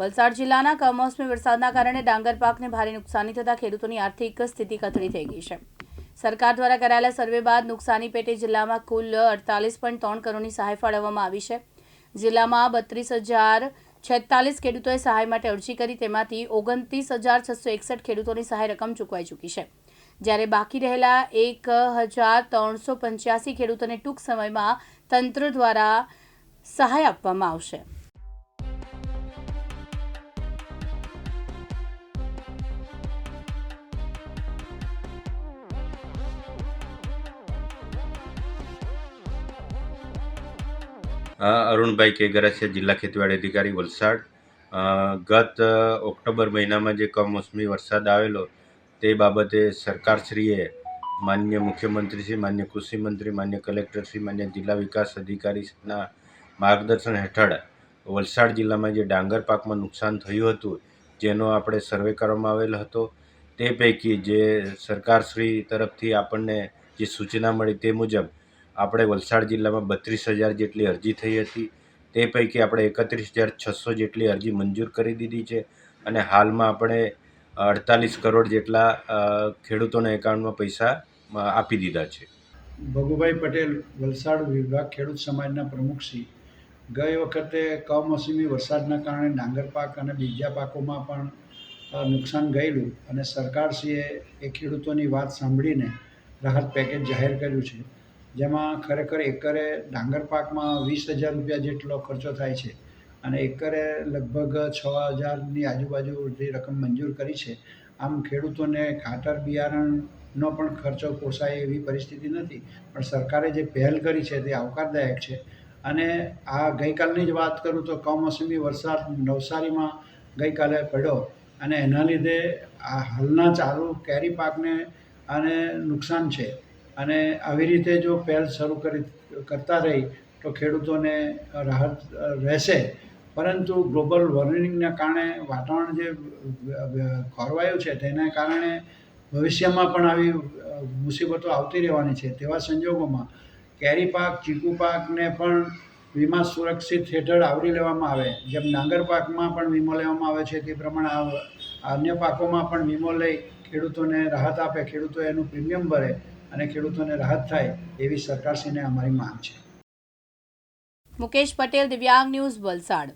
વલસાડ જિલ્લાના કમોસમી વરસાદના કારણે ડાંગર પાકને ભારે નુકસાની થતાં ખેડૂતોની આર્થિક સ્થિતિ કથળી થઈ ગઈ છે. સરકાર દ્વારા કરાયેલા સર્વે બાદ નુકસાની પેટે જિલ્લામાં કુલ અડતાલીસ પોઈન્ટ ત્રણ કરોડની સહાય ફાળવવામાં આવી છે. જિલ્લામાં બત્રીસ હજાર છેતાલીસ ખેડૂતોએ સહાય માટે અરજી કરી તેમાંથી ઓગણત્રીસ હજાર છસો એકસઠ ખેડૂતોની સહાય રકમ ચૂકવાઈ ચૂકી છે. જ્યારે બાકી રહેલા એક હજાર ત્રણસો પંચ્યાસી ખેડૂતોને ટૂંક સમયમાં તંત્ર દ્વારા સહાય આપવામાં આવશે. અરુણભાઈ કેગરા છે જિલ્લા ખેતીવાડી અધિકારી વલસાડ. ગત ઓક્ટોબર મહિનામાં જે કમોસમી વરસાદ આવેલો તે બાબતે સરકારશ્રીએ માન્ય મુખ્યમંત્રીશ્રી, માન્ય કૃષિમંત્રી, માન્ય કલેક્ટરશ્રી, માન્ય જિલ્લા વિકાસ અધિકારીના માર્ગદર્શન હેઠળ વલસાડ જિલ્લામાં જે ડાંગર પાકમાં નુકસાન થયું હતું, જેનો આપણે સર્વે કરવામાં આવેલ હતો, તે પૈકી જે સરકારશ્રી તરફથી આપણને જે સૂચના મળી તે મુજબ આપણે વલસાડ જિલ્લામાં બત્રીસ હજાર જેટલી અરજી થઈ હતી. તે પૈકી આપણે એકત્રીસ હજાર છસો જેટલી અરજી મંજૂર કરી દીધી છે અને હાલમાં આપણે અડતાલીસ કરોડ જેટલા ખેડૂતોના એકાઉન્ટમાં પૈસા આપી દીધા છે. ભગુભાઈ પટેલ, વલસાડ વિભાગ ખેડૂત સમાજના પ્રમુખશ્રી ગઈ વખતે કમોસમી વરસાદના કારણે ડાંગર પાક અને બીજા પાકોમાં પણ નુકસાન ગયેલું અને સરકારશ્રીએ એ ખેડૂતોની વાત સાંભળીને રાહત પેકેજ જાહેર કર્યું છે. જેમાં ખરેખર એકરે ડાંગર પાકમાં વીસ હજાર રૂપિયા જેટલો ખર્ચો થાય છે અને એકરે લગભગ છ હજારની આજુબાજુ જે રકમ મંજૂર કરી છે, આમ ખેડૂતોને ખાતર, બિયારણનો પણ ખર્ચો પોસાય એવી પરિસ્થિતિ નથી. પણ સરકારે જે પહેલ કરી છે તે આવકારદાયક છે. અને આ ગઈકાલની જ વાત કરું તો કમોસમી વરસાદ નવસારીમાં ગઈકાલે પડ્યો અને એના લીધે આ હાલના ચાલુ કેરી પાકને આને નુકસાન છે. અને આવી રીતે જો પહેલ શરૂ કરી, કરતા રહી, તો ખેડૂતોને રાહત રહેશે. પરંતુ ગ્લોબલ વોર્મિંગના કારણે વાતાવરણ જે ખોરવાયું છે, તેના કારણે ભવિષ્યમાં પણ આવી મુસીબતો આવતી રહેવાની છે. તેવા સંજોગોમાં કેરી પાક, ચીકુ પાકને પણ વીમા સુરક્ષિત હેઠળ આવરી લેવામાં આવે. જેમ ડાંગર પાકમાં પણ વીમો લેવામાં આવે છે, તે પ્રમાણે અન્ય પાકોમાં પણ વીમો લઈ ખેડૂતોને રાહત આપે. ખેડૂતો એનું પ્રીમિયમ ભરે. અને ખેડૂતોને રાહત થાય એવી સરકારશ્રીને અમારી માંગ છે. મુકેશ પટેલ દિવ્યાંગ ન્યૂઝ વલસાડ.